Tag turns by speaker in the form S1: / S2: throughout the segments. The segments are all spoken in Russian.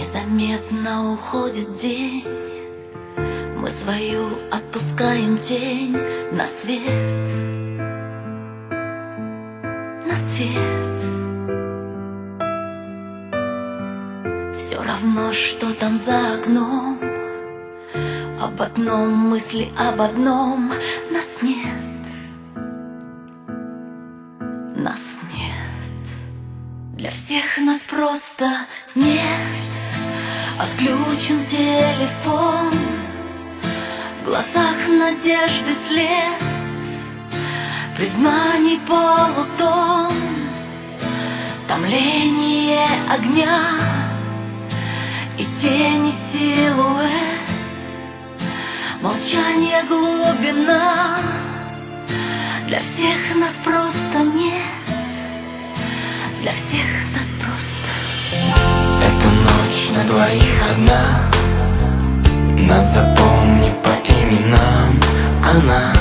S1: Незаметно уходит день. Мы свою отпускаем тень на свет. На свет. Все равно, что там за окном. Об одном мысли, об одном. Нас нет. Нас нет. Для всех нас просто нет Отключен телефон. В глазах надежды след. Признаний полутон. Томление огня. И тени силуэт. Молчание глубина. Для всех нас просто нет. Для всех нас просто.
S2: Эта двоих одна. Нас запомни по именам. Она.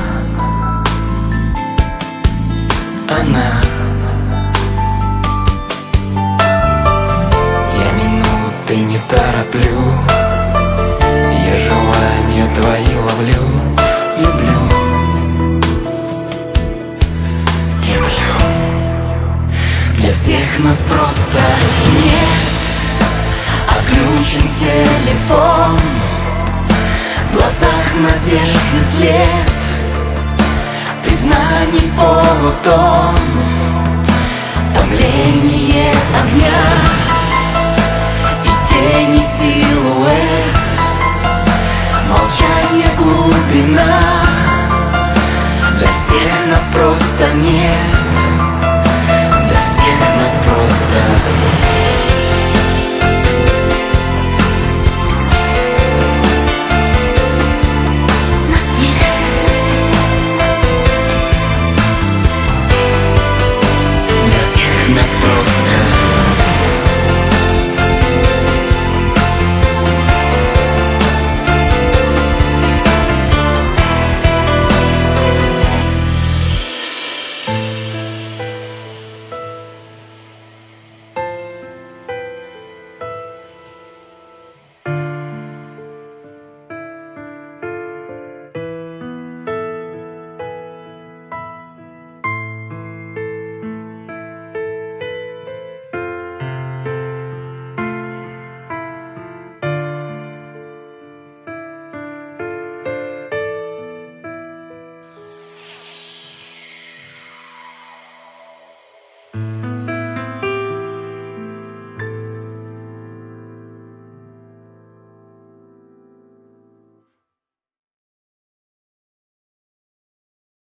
S2: Она. Я минуты не тороплю. Я желания твои ловлю. Люблю. Люблю. Для всех нас просто
S1: нужен телефон В глазах надежды след. Признаний полутон Томление огня И тени силуэт. Молчание глубина.